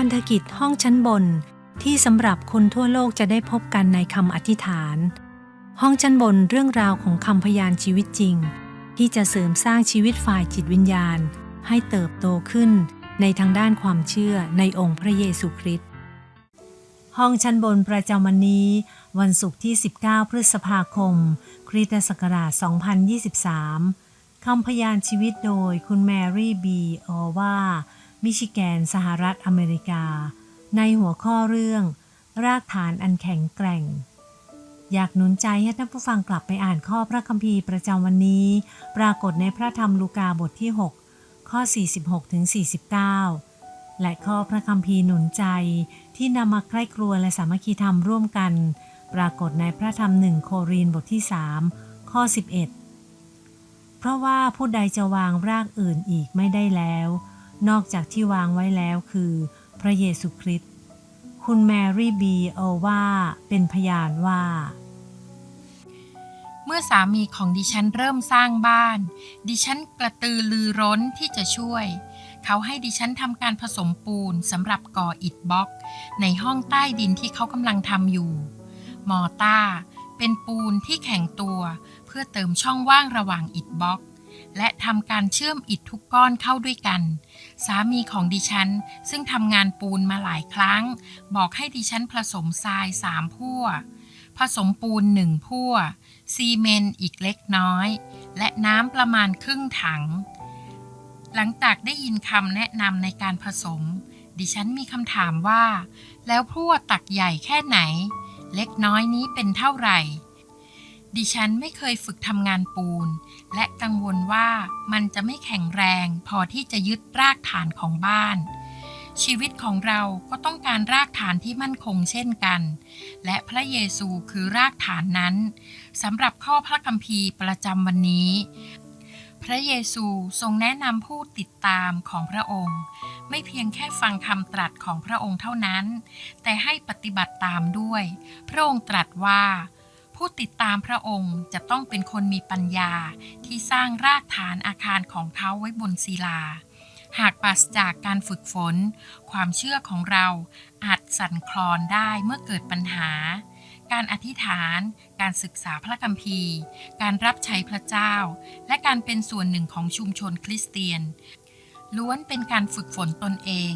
พันธกิจห้องชั้นบน ที่สำหรับคนทั่วโลกจะได้พบกันในคำอธิษฐาน ห้องชั้นบนเรื่องราวของคำพยานชีวิตจริง ที่จะเสริมสร้างชีวิตฝ่ายจิตวิญญาณ ให้เติบโตขึ้นในทางด้านความเชื่อในองค์พระเยซูคริสต์ห้องชั้นบนประจำวันนี้ วันศุกร์ที่ 19 พฤษภาคม คริสตศักราช 2023คำพยานชีวิตโดยคุณแมรี่บีออว่า มิชิแกน สหรัฐอเมริกา ในหัวข้อเรื่อง รากฐานอันแข็งแกร่ง อยากหนุนใจให้ท่านผู้ฟังกลับไปอ่านข้อพระคัมภีร์ประจำวันนี้ ปรากฏในพระธรรมลูกาบทที่ 6 ข้อ 46ถึง49 และข้อพระคัมภีร์หนุนใจที่นำมาใกล้ครัวและสามัคคีธรรมร่วมกัน ปรากฏในพระธรรมหนึ่งโครินบทที่ 3 ข้อ 11 เพราะว่าผู้ใดจะวางรากอื่นอีกไม่ได้แล้ว นอกจากที่วางไว้แล้วคือ พระเยซูคริสต์คุณแมรี่บีโอว่าเป็นพยานว่า เมื่อสามีของดิฉันเริ่มสร้างบ้าน ดิฉันกระตือรือร้นที่จะช่วย เขาให้ดิฉันทำการผสมปูนสำหรับก่ออิฐบล็อก ในห้องใต้ดินที่เขากำลังทำอยู่ มอต้าเป็นปูนที่แข็งตัว เพื่อเติมช่องว่างระหว่างอิฐบล็อก และทำการเชื่อมอิฐทุกก้อนเข้าด้วยกัน สามีของดิฉัน ซึ่งทำงานปูนมาหลายครั้ง บอกให้ดิฉันผสมทรายสามพั่ว ผสมปูนหนึ่งพั่ว ซีเมนต์อีกเล็กน้อย และน้ำประมาณครึ่งถัง หลังจากได้ยินคำแนะนำในการผสม ดิฉันมีคำถามว่า แล้วพั่วตักใหญ่แค่ไหน เล็กน้อยนี้เป็นเท่าไหร่ ดิฉันไม่เคยฝึกทำงานปูน และกังวลว่ามันจะไม่แข็งแรงพอที่จะยึดรากฐานของบ้าน ชีวิตของเราก็ต้องการรากฐานที่มั่นคงเช่นกัน และพระเยซูคือรากฐานนั้นสำหรับข้อพระคัมภีร์ประจำวันนี้ พระเยซูทรงแนะนำผู้ติดตามของพระองค์ ไม่เพียงแค่ฟังคำตรัสของพระองค์เท่านั้น แต่ให้ปฏิบัติตามด้วย พระองค์ตรัสว่า ผู้ติดตามพระองค์จะต้องเป็นคนมีปัญญาที่สร้างรากฐานอาคารของเขาไว้บนศิลา หากปราศจากการฝึกฝน ความเชื่อของเราอาจสั่นคลอนได้เมื่อเกิดปัญหา การอธิษฐาน การศึกษาพระคัมภีร์ การรับใช้พระเจ้า และการเป็นส่วนหนึ่งของชุมชนคริสเตียน ล้วนเป็นการฝึกฝนตนเอง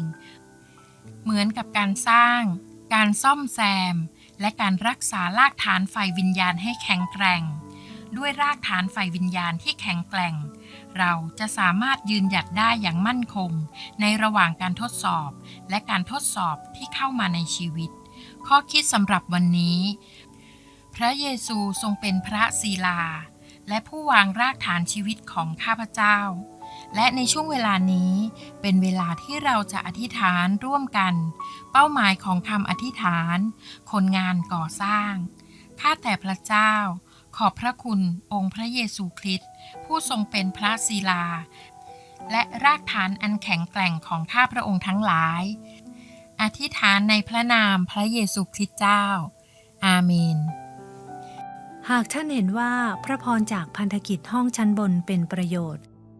เหมือนกับการสร้าง การซ่อมแซม และการรักษารากฐานไฟวิญญาณให้แข็งแกร่ง ด้วยรากฐานไฟวิญญาณที่แข็งแกร่ง เราจะสามารถยืนหยัดได้อย่างมั่นคง ในระหว่างการทดสอบ และการทดสอบที่เข้ามาในชีวิต ข้อคิดสำหรับวันนี้ พระเยซูทรงเป็นพระศิลา และผู้วางรากฐานชีวิตของข้าพเจ้า และในช่วงเวลานี้เป็นเวลาที่เราจะอธิษฐานร่วมกัน เป้าหมายของคำอธิษฐาน คนงานก่อสร้าง ข้าแต่พระเจ้า ขอบพระคุณองค์พระเยซูคริสต์ผู้ทรงเป็นพระศิลา และรากฐานอันแข็งแกร่งของข้าพระองค์ทั้งหลาย อธิษฐานในพระนามพระเยซูคริสต์เจ้า อาเมนหากท่านเห็นว่าพระพรจากพันธกิจห้องชั้นบนเป็นประโยชน์